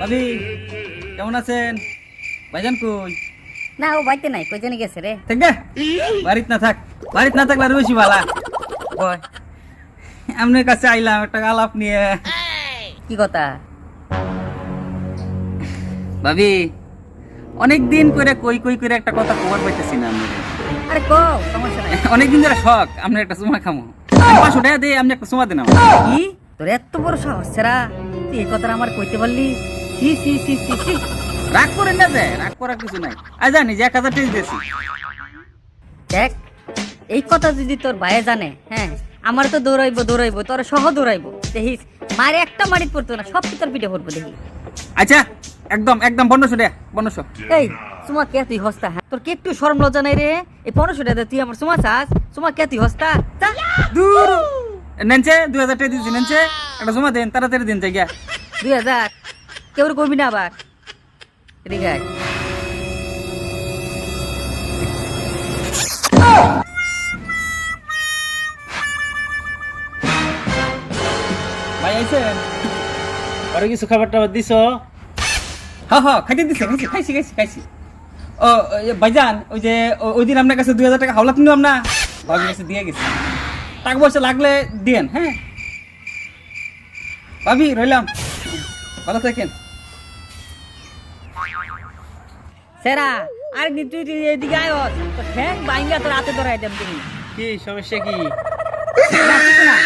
ভাবি কেমন আছেন? ভাইজান কই? না ও বাড়িতে নাই কই জানি গেছে রে। বাড়িত না থাক বাড়িত না থাকলে আরও বেশি ভালা। বয় আপনার কাছে আইলাম একটা আলাপ নিয়ে। কি কথা? ভাবি অনেক দিন করে কই কই করে একটা কথা খবর পাইতেছি না আমি আরে কো সমস্যা নাই। অনেকদিন ধরে শখ আপনি একটা সুমা খামো। পাঁচশো টাকা দিয়ে আপনি একটা সুমা দেন আমার কি? তোর এত বড় সাহস, সেরা। তুই এই কথাটা আমার কইতে পারলি? সি সি সি সি সি রাগ করেন না যে, রাগ করার কিছু নাই। আজ জানি যে এক হাজার টেস্ট দিয়েছি। দেখ, এই কথা যদি তোর ভাইয়ে জানে হ্যাঁ আমার তো দৌড়াইবো দৌড়াইবো, তোর সহ দৌড়াইবো। দেখিস, মারে একটা মারিত পড়তো না, সব তোর পিঠে পড়ব, দেখি। আচ্ছা একদম একদম, পনেরোশো টাকা পনেরোশো। এই, সুমা, কে তুই হস্তা হ্যাঁ? তোর কি একটু শরম লজ্জা নাই রে? এই টাকা দিয়ে তুই আমার সুমা চাস? সুমা, কে তুই হস্তা? দূর। নেনছে দুই হাজার টাকা দিয়েছি নেনছে একটা জমা দেন তাড়াতাড়ি দিন গিয়া দুই হাজার। কেউ করবি না আবার। ঠিক আছে ভাই আইছেন আরে কিছু খাবার টাবার দিছ? খাইতে দিছে খাইছি খাইছি খাইছি খাইছি। ও ওই যে ভাইজান ওই যে ওই দিন আপনার কাছে দুই হাজার টাকা হাওলাত নিলাম না? ভাবির কাছে দিয়ে গেছি। টাকা পয়সা লাগলে দিয়েন হ্যাঁ? ভাবি রইলাম। ভালো থাকেন। সেরা আর তুই এদিকে আয় তো ঠ্যাং বাইঙ্গা তোর রাতে ধরাই দেন তুমি। কি সমস্যা কি? না।